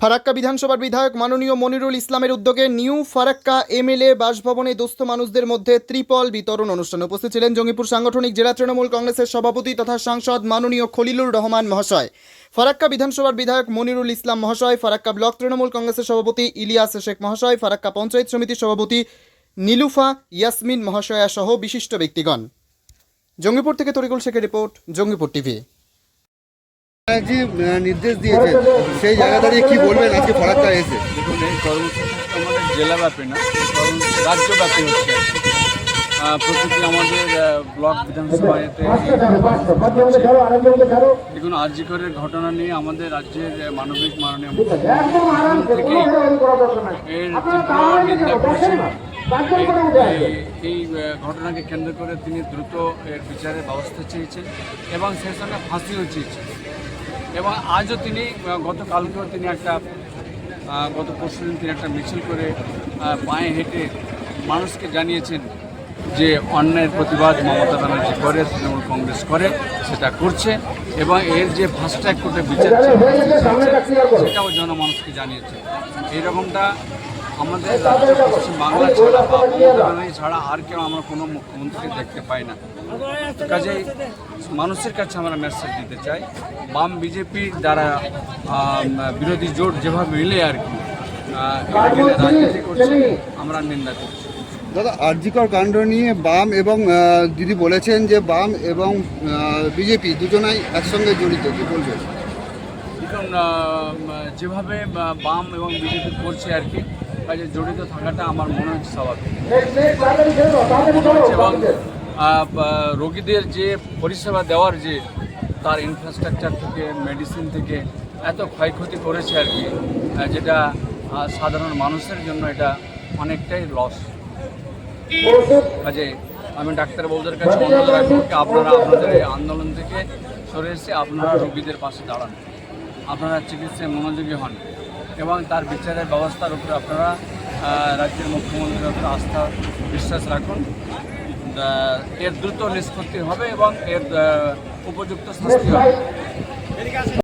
ফারাক্কা বিধানসভার বিধায়ক মাননীয় মনিরুল ইসলামের উদ্যোগে নিউ ফারাক্কা এমএলএ বাসভবনে দুস্থ মানুষদের মধ্যে ত্রিপল বিতরণ অনুষ্ঠানে উপস্থিত ছিলেন জঙ্গিপুর সাংগঠনিক জেলা তৃণমূল কংগ্রেসের সভাপতি তথা সাংসদ মাননীয় খলিলুর রহমান মহাশয়। ফারাক্কা বিধানসভার বিধায়ক মনিরুল ইসলাম মহাশয়, ফারাক্কা ব্লক তৃণমূল কংগ্রেসের সভাপতি ইলিয়াস শেখ মহাশয়, ফারাক্কা পঞ্চায়েত সমিতির সভাপতি নীলুফা ইয়াসমিন মহাশয়া সহ বিশিষ্ট ব্যক্তিগণ। জঙ্গিপুর থেকে তরিকুল শেখের রিপোর্ট, জঙ্গিপুর টিভি। যে নির্দেশ দিয়েছেন, সেই জায়গা দাঁড়িয়ে কি বলবেন? আজকে ফরাক্কা এসে? দেখুন, এই কর্মসূচি আমাদের জেলাব্যাপী না রাজ্যব্যাপী হচ্ছে। প্রতিটি আমাদের ব্লক বিধানসভাতে দেখুন, আরজিকরের ঘটনা নিয়ে আমাদের রাজ্যের মানবিক মাননীয় মুখ্যমন্ত্রী এর নিন্দা এই ঘটনাকে কেন্দ্র করে তিনি দ্রুত এর বিচারের ব্যবস্থা চেয়েছেন এবং সেই সঙ্গে ফাঁসিও চেয়েছেন। এবং আজও তিনি গতকালকেও তিনি একটা গত পরশু দিন তিনি একটা মিছিল করে পায়ে হেঁটে মানুষকে জানিয়েছেন যে অন্যায়ের প্রতিবাদ মমতা ব্যানার্জি করে তৃণমূল কংগ্রেস করে সেটা করছে এবং এর যে ফাস্ট্র্যাক কোর্টে বিচার সেটাও জনমানুষকে জানিয়েছে। এইরকমটা আমাদের রাজ্য পশ্চিম বাংলা ছাড়া বা মমতা ছাড়া আর কেউ আমরা কোনো মুখ্যমন্ত্রীকে দেখতে পাই না। কাজেই মানুষের কাছে আমরা মেসেজ দিতে চাই। বাম বিজেপি দ্বারা বিরোধী জোট যেভাবে মিলে আর কি রাজনীতি করছে আমরা নিন্দা করছি। দাদা আরজিকর কাণ্ড নিয়ে বাম এবং দিদি বলেছেন যে বাম এবং বিজেপি দুজনাই একসঙ্গে জড়িত কি বলবেন? যেভাবে বাম এবং বিজেপি করছে আর কি কাজে জড়িত থাকাটা আমার মনে হচ্ছে স্বাভাবিক। এবং রোগীদের যে পরিষেবা দেওয়ার যে তার ইনফ্রাস্ট্রাকচার থেকে মেডিসিন থেকে এত ক্ষয়ক্ষতি করেছে আর কি যেটা সাধারণ মানুষের জন্য এটা অনেকটাই লস কাজে আমি ডাক্তারবাবুদের কাছে অনুরোধ রাখব কি আপনারা আপনাদের এই আন্দোলন থেকে সরে এসে আপনারা রোগীদের পাশে দাঁড়ান। আপনারা চিকিৎসায় মনোযোগী হন। এবং তার বিচারের ব্যবস্থার উপরে আপনারা রাজ্যের মুখ্যমন্ত্রীর উপরে আস্থা বিশ্বাস রাখুন। এর দ্রুত নিষ্পত্তি হবে এবং এর উপযুক্ত শাস্তি হবে।